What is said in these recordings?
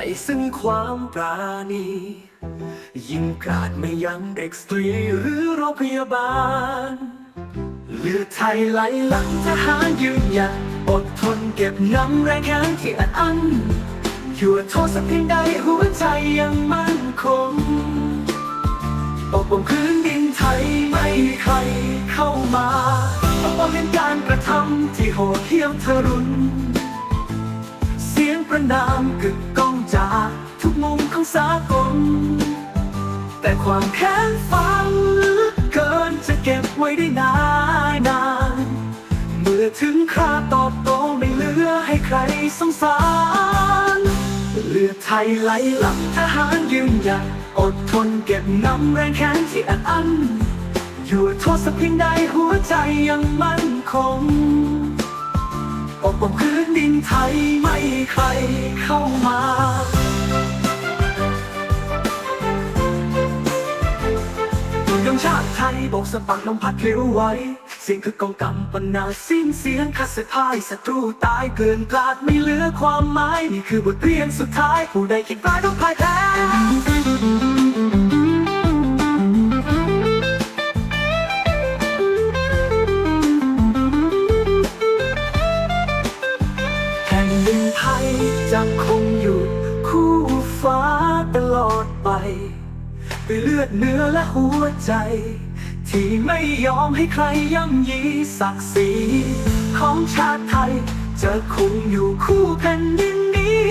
ก่อนซึ่งความปราณี ยิ่งกราดไม่ยั้งเด็กสตรีหรือโรงพยาบาล เลือดไทยไหลหลังทหารยืนหยัดอดทนเก็บน้ำแรงแค้นที่อัดอั้นอยู่โทษสักเพียงใดหัวใจยังมั่นคงปกป้องพื้นดินไทยไม่มีใครเข้ามาปกป้องเห็นการกระทำที่โหดเหี้ยมทารุณ เสียงประนามกึกก้อง จากทุกมุมของสากล แต่ความแค้นฝังลึกเกินจะเก็บไว้ได้นานนาน เมื่อถึงคราตอบโตไม่เหลือให้ใครสงสาร เลือดไทยไหลหลังทหารยืนหยัดอดทนเก็บน้ำแรงแค้นที่อัดอั้นอยู่โทษสักเพียงใดหัวใจยังมั่นคง ปกป้องพื้นดินไทยไม่ใครเข้ามาดวงชาติไทยโบกสะบัดลมพัดพลิ้วไหวเสียงคือกองกำปนาสิ้นเสียงคัดเสพายศัตรูตายเกินกลาดไม่เหลือความหมาย นี่คือบทเรียนสุดท้าย ผู้ใดคิดร้ายต้องพ่ายแพ้ ไปเลือดเนื้อและหัวใจ ที่ไม่ยอมให้ใครย่ำยีศักดิ์ศรีของชาติไทย จะคงอยู่คู่แผ่นดินนี้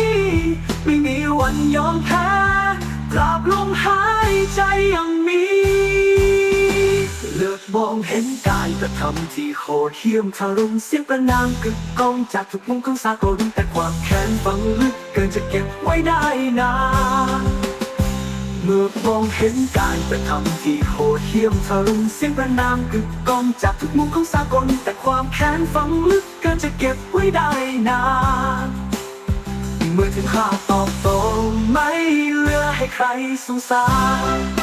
ไม่มีวันยอมแพ้ตราบลมหายใจยังมีเลิกมองเห็นการกระทำที่โหดเหี้ยมทารุณเสียงประนามกึกก้องจากทุกมุมของสากลแต่ความแค้นฝังลึกเกินจะเก็บไว้ได้นาน เมื่อมองเห็นการกระทำที่โหดเหี้ยมทารุณเสียงประนามกึกก้องจากทุกมุมของสากล แต่ความแค้นฝังลึกเกินจะเก็บไว้ได้นานเมื่อถึงข้าตอบโต้ไม่เหลือให้ใครสงสาร